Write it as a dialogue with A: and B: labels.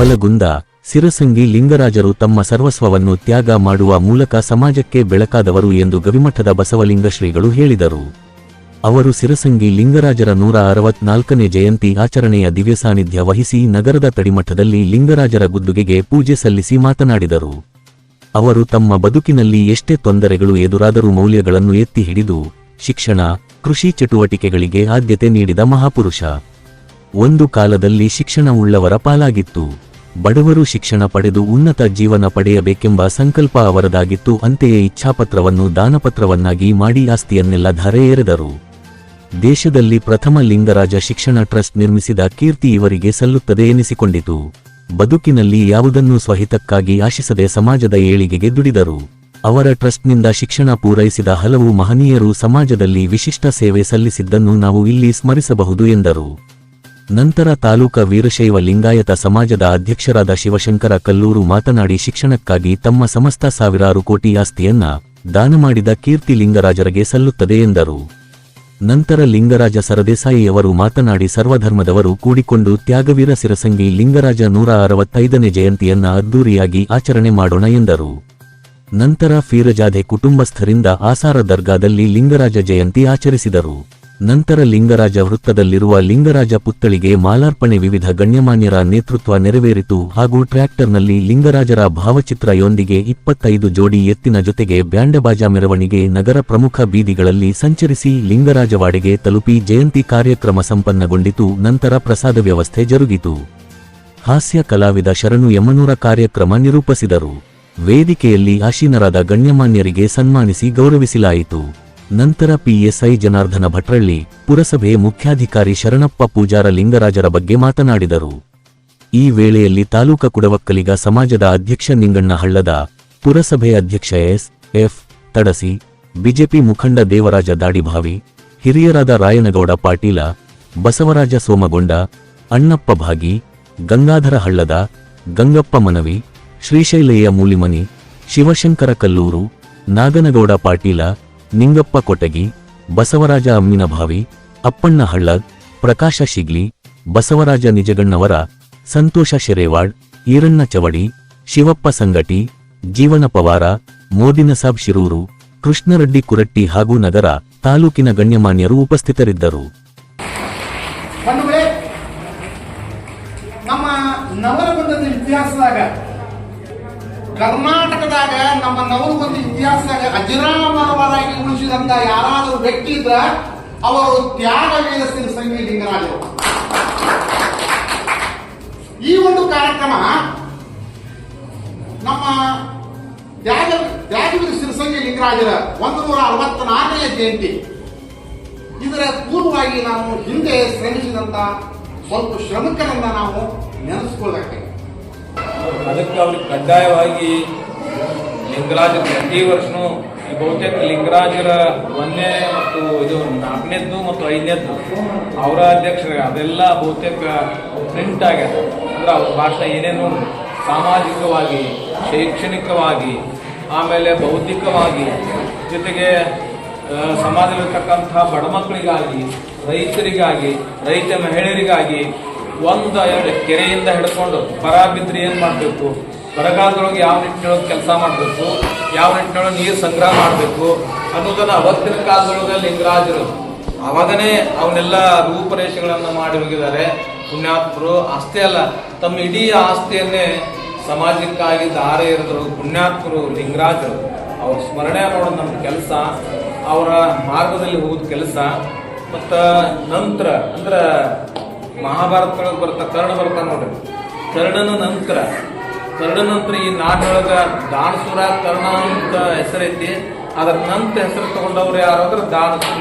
A: ನವಲಗುಂದ ಸಿರಸಂಗಿ ಲಿಂಗರಾಜರು ತಮ್ಮ ಸರ್ವಸ್ವವನ್ನು ತ್ಯಾಗ ಮಾಡುವ ಮೂಲಕ ಸಮಾಜಕ್ಕೆ ಬೆಳಕಾದವರು ಎಂದು ಗವಿಮಠದ ಬಸವಲಿಂಗ ಶ್ರೀಗಳು ಹೇಳಿದರು. ಅವರು ಸಿರಸಂಗಿ ಲಿಂಗರಾಜರ ನೂರ ಅರವತ್ನಾಲ್ಕನೇ ಜಯಂತಿ ಆಚರಣೆಯ ದಿವ್ಯ ಸಾನ್ನಿಧ್ಯ ವಹಿಸಿ ನಗರದ ತಡಿಮಠದಲ್ಲಿ ಲಿಂಗರಾಜರ ಗುದ್ದುಗೆಗೆ ಪೂಜೆ ಸಲ್ಲಿಸಿ ಮಾತನಾಡಿದರು. ಅವರು ತಮ್ಮ ಬದುಕಿನಲ್ಲಿ ಎಷ್ಟೇ ತೊಂದರೆಗಳು ಎದುರಾದರೂ ಮೌಲ್ಯಗಳನ್ನು ಎತ್ತಿ ಹಿಡಿದು, ಶಿಕ್ಷಣ, ಕೃಷಿ ಚಟುವಟಿಕೆಗಳಿಗೆ ಆದ್ಯತೆ ನೀಡಿದ ಮಹಾಪುರುಷ. ಒಂದು ಕಾಲದಲ್ಲಿ ಶಿಕ್ಷಣವುಳ್ಳವರ ಪಾಲಾಗಿತ್ತು. ಬಡವರು ಶಿಕ್ಷಣ ಪಡೆದು ಉನ್ನತ ಜೀವನ ಪಡೆಯಬೇಕೆಂಬ ಸಂಕಲ್ಪ ಅವರದಾಗಿತ್ತು, ಅಂತೆಯೇ ಇಚ್ಛಾಪತ್ರವನ್ನು ದಾನಪತ್ರವನ್ನಾಗಿ ಮಾಡಿ ಆಸ್ತಿಯನ್ನೆಲ್ಲ ಧರೆ ಎರೆದರು ದೇಶದಲ್ಲಿ ಪ್ರಥಮ ಲಿಂಗರಾಜ ಶಿಕ್ಷಣ ಟ್ರಸ್ಟ್ ನಿರ್ಮಿಸಿದ ಕೀರ್ತಿ ಇವರಿಗೆ ಸಲ್ಲುತ್ತದೆ ಎನಿಸಿಕೊಂಡಿತು. ಬದುಕಿನಲ್ಲಿ ಯಾವುದನ್ನೂ ಸ್ವಹಿತಕ್ಕಾಗಿ ಆಶಿಸದೆ ಸಮಾಜದ ಏಳಿಗೆಗೆ ದುಡಿದರು. ಅವರ ಟ್ರಸ್ಟ್ನಿಂದ ಶಿಕ್ಷಣ ಪೂರೈಸಿದ ಹಲವು ಮಹನೀಯರು ಸಮಾಜದಲ್ಲಿ ವಿಶಿಷ್ಟ ಸೇವೆ ಸಲ್ಲಿಸಿದ್ದನ್ನು ನಾವು ಇಲ್ಲಿ ಸ್ಮರಿಸಬಹುದು ಎಂದರು. ನಂತರ ತಾಲೂಕ ವೀರಶೈವ ಲಿಂಗಾಯತ ಸಮಾಜದ ಅಧ್ಯಕ್ಷರಾದ ಶಿವಶಂಕರ ಕಲ್ಲೂರು ಮಾತನಾಡಿ ಶಿಕ್ಷಣಕ್ಕಾಗಿ ತಮ್ಮ ಸಮಸ್ತ ಸಾವಿರಾರು ಕೋಟಿ ಆಸ್ತಿಯನ್ನ ದಾನ ಮಾಡಿದ ಕೀರ್ತಿ ಲಿಂಗರಾಜರಿಗೆ ಸಲ್ಲುತ್ತದೆ ಎಂದರು. ನಂತರ ಲಿಂಗರಾಜ ಸರದೇಸಾಯಿಯವರು ಮಾತನಾಡಿ ಸರ್ವಧರ್ಮದವರು ಕೂಡಿಕೊಂಡು ತ್ಯಾಗವೀರ ಸಿರಸಂಗಿ ಲಿಂಗರಾಜ ನೂರ ಅರವತ್ತೈದನೇ ಜಯಂತಿಯನ್ನ ಅದ್ದೂರಿಯಾಗಿ ಆಚರಣೆ ಮಾಡೋಣ ಎಂದರು. ನಂತರ ಫೀರಜಾದೆ ಕುಟುಂಬಸ್ಥರಿಂದ ಆಸಾರ ದರ್ಗಾದಲ್ಲಿ ಲಿಂಗರಾಜ ಜಯಂತಿ ಆಚರಿಸಿದರು. ನಂತರ ಲಿಂಗರಾಜ ವೃತ್ತದಲ್ಲಿರುವ ಲಿಂಗರಾಜ ಪುತ್ಥಳಿಗೆ ಮಾಲಾರ್ಪಣೆ ವಿವಿಧ ಗಣ್ಯಮಾನ್ಯರ ನೇತೃತ್ವ ನೆರವೇರಿತು ಹಾಗೂ ಟ್ರ್ಯಾಕ್ಟರ್ನಲ್ಲಿ ಲಿಂಗರಾಜರ ಭಾವಚಿತ್ರಯೊಂದಿಗೆ ಇಪ್ಪತ್ತೈದು ಜೋಡಿ ಎತ್ತಿನ ಜೊತೆಗೆ ಬ್ಯಾಂಡಬಾಜ ಮೆರವಣಿಗೆ ನಗರ ಪ್ರಮುಖ ಬೀದಿಗಳಲ್ಲಿ ಸಂಚರಿಸಿ ಲಿಂಗರಾಜವಾಡೆಗೆ ತಲುಪಿ ಜಯಂತಿ ಕಾರ್ಯಕ್ರಮ ಸಂಪನ್ನಗೊಂಡಿತು. ನಂತರ ಪ್ರಸಾದ ವ್ಯವಸ್ಥೆ ಜರುಗಿತು. ಹಾಸ್ಯ ಕಲಾವಿದ ಶರಣು ಯಮನೂರ ಕಾರ್ಯಕ್ರಮ ನಿರೂಪಿಸಿದರು. ವೇದಿಕೆಯಲ್ಲಿ ಆಶೀನರಾದ ಗಣ್ಯಮಾನ್ಯರಿಗೆ ಸನ್ಮಾನಿಸಿ ಗೌರವಿಸಲಾಯಿತು. ನಂತರ ಪಿಎಸ್ಐ ಜನಾರ್ದನ ಭಟ್ರಳ್ಳಿ ಪುರಸಭೆ ಮುಖ್ಯಾಧಿಕಾರಿ ಶರಣಪ್ಪ ಪೂಜಾರ ಲಿಂಗರಾಜರ ಬಗ್ಗೆ ಮಾತನಾಡಿದರು. ಈ ವೇಳೆಯಲ್ಲಿ ತಾಲೂಕ ಕುಡವಕ್ಕಲಿಗ ಸಮಾಜದ ಅಧ್ಯಕ್ಷ ನಿಂಗಣ್ಣ ಹಳ್ಳದ ಪುರಸಭೆ ಅಧ್ಯಕ್ಷ ಎಸ್. ಎಫ್. ತಡಸಿ, ಬಿಜೆಪಿ ಮುಖಂಡ ದೇವರಾಜ ದಾಡಿಭಾವಿ, ಹಿರಿಯರಾದ ರಾಯನಗೌಡ ಪಾಟೀಲ, ಬಸವರಾಜ ಸೋಮಗೊಂಡ, ಅಣ್ಣಪ್ಪ ಭಾಗಿ, ಗಂಗಾಧರ ಹಳ್ಳದ ಗಂಗಪ್ಪ ಮನವಿ, ಶ್ರೀಶೈಲಯ್ಯ ಮೂಲಿಮನಿ, ಶಿವಶಂಕರ ಕಲ್ಲೂರು, ನಾಗನಗೌಡ ಪಾಟೀಲ ನಿಂಗಪ್ಪ ಕೊಟಗಿ, ಬಸವರಾಜ ಅಮ್ಮಿನಭಾವಿ ಅಪ್ಪಣ್ಣ ಹಳ್ಳದ್ ಪ್ರಕಾಶ ಶಿಗ್ಲಿ, ಬಸವರಾಜ ನಿಜಗಣ್ಣವರ, ಸಂತೋಷ ಶೆರೇವಾಡ್ ಈರಣ್ಣ ಚವಡಿ, ಶಿವಪ್ಪ ಸಂಗಟಿ, ಜೀವನ ಪವಾರ ಮೋದಿನಸಾಬ್ ಶಿರೂರು, ಕೃಷ್ಣರೆಡ್ಡಿ ಕುರಟ್ಟಿ ಹಾಗೂ ನಗರ ತಾಲೂಕಿನ ಗಣ್ಯಮಾನ್ಯರು ಉಪಸ್ಥಿತರಿದ್ದರು.
B: ನಮ್ಮ ನವಲಗುಂದದ ಇತಿಹಾಸದಾಗ ಕರ್ನಾಟಕದಾಗ ನಮ್ಮ ನವಲಗುಂದ ಇತಿಹಾಸದಾಗ ಅಜರಾಮರವರಾಗಿ ಉಳಿಸಿದಂತ ಯಾರಾದರೂ ವ್ಯಕ್ತಿ ಇದ್ರ, ಅವರು ತ್ಯಾಗವೀರ ಸಿರಸಂಗಿ ಲಿಂಗರಾಜರು. ಈ ಒಂದು ಕಾರ್ಯಕ್ರಮ ನಮ್ಮ ತ್ಯಾಗ ತ್ಯಾಗವೀರ ಸಿರಸಂಗಿ ಲಿಂಗರಾಜರ ಒಂದು ನೂರ ಅರವತ್ನಾಲ್ಕನೇ ಜಯಂತಿ. ಇದರ ಪೂರ್ವವಾಗಿ ನಾವು ಹಿಂದೆ ಶ್ರಮಿಸಿದಂತ ಸ್ವಲ್ಪ ಶ್ರಮಿಕರನ್ನ ನಾವು ನೆನೆಸ್ಕೊಳ್ಬೇಕಾಗಿದೆ.
C: ಅದಕ್ಕೆ ಅವ್ರಿಗೆ ಕಡ್ಡಾಯವಾಗಿ ಲಿಂಗರಾಜ ಪ್ರತಿ ವರ್ಷನೂ ಈ ಬಹುತೇಕ ಲಿಂಗರಾಜರ ಒಂದನೇ ಮತ್ತು ಇದು ನಾಲ್ಕನೇದ್ದು ಮತ್ತು ಐದನೇದ್ದು ಅವರ ಅಧ್ಯಕ್ಷರಿಗೆ ಅದೆಲ್ಲ ಬಹುತೇಕ ಪ್ರಿಂಟ್ ಆಗ್ಯದ ಅಂದ್ರೆ ಅವ್ರ ಭಾಷಣ ಏನೇನು ಸಾಮಾಜಿಕವಾಗಿ, ಶೈಕ್ಷಣಿಕವಾಗಿ, ಆಮೇಲೆ ಬೌದ್ಧಿಕವಾಗಿ ಜೊತೆಗೆ ಸಮಾಜದಲ್ಲಿರ್ತಕ್ಕಂಥ ಬಡ ಮಕ್ಕಳಿಗಾಗಿ, ರೈತರಿಗಾಗಿ, ರೈತ ಮಹಿಳೆಯರಿಗಾಗಿ ಒಂದು ಎರಡು ಕೆರೆಯಿಂದ ಹಿಡ್ಕೊಂಡು ಬರ ಬಿದ್ರೆ ಏನು ಮಾಡಬೇಕು? ಬರಗಾಲದೊಳಗೆ ಯಾವ ನಿಟ್ಟಿನೊಳಗೆ ಕೆಲಸ ಮಾಡಬೇಕು? ಯಾವ ನಿಟ್ಟಿನೊಳಗೆ ನೀರು ಸಂಗ್ರಹ ಮಾಡಬೇಕು? ಅನ್ನೋದನ್ನ ಅವತ್ತಿನ ಕಾಲದೊಳಗೆ ಲಿಂಗರಾಜರು ಅವಾಗನೇ ಅವನ್ನೆಲ್ಲ ರೂಪರೇಷೆಗಳನ್ನು ಮಾಡಿ ಹೋಗಿದ್ದಾರೆ. ಪುಣ್ಯಾತ್ಮರು ಅಷ್ಟೇ ಅಲ್ಲ, ತಮ್ಮ ಇಡೀ ಆಸ್ತಿಯನ್ನೇ ಸಮಾಜಕ್ಕಾಗಿ ದಾರೆ ಇರಿದ್ರು ಪುಣ್ಯಾತ್ಮರು ಲಿಂಗರಾಜರು. ಅವ್ರ ಸ್ಮರಣೆ ಮಾಡೋದು ನಮ್ಮ ಕೆಲಸ. ಅವರ ಮಾರ್ಗದಲ್ಲಿ ಹೋಗೋದು ಕೆಲಸ. ಮತ್ತು ನಂತರ ಅಂದ್ರೆ ಮಹಾಭಾರತದೊಳಗೆ ಬರ್ತಾ ಕರ್ಣ ಬರ್ತಾ ನೋಡ್ರಿ. ಕರ್ಣನ ನಂತರ ಕರ್ಣ ನಂತರ ಈ ನಾಡೊಳಗೆ ದಾನಸೂರ, ಕರ್ಣ ಅಂತ ಹೆಸರೈತಿ. ಅದರ ನಂತರ ಹೆಸರು ತಗೊಂಡವ್ರು ಅಂದ್ರೆ ದಾನಸೂರ.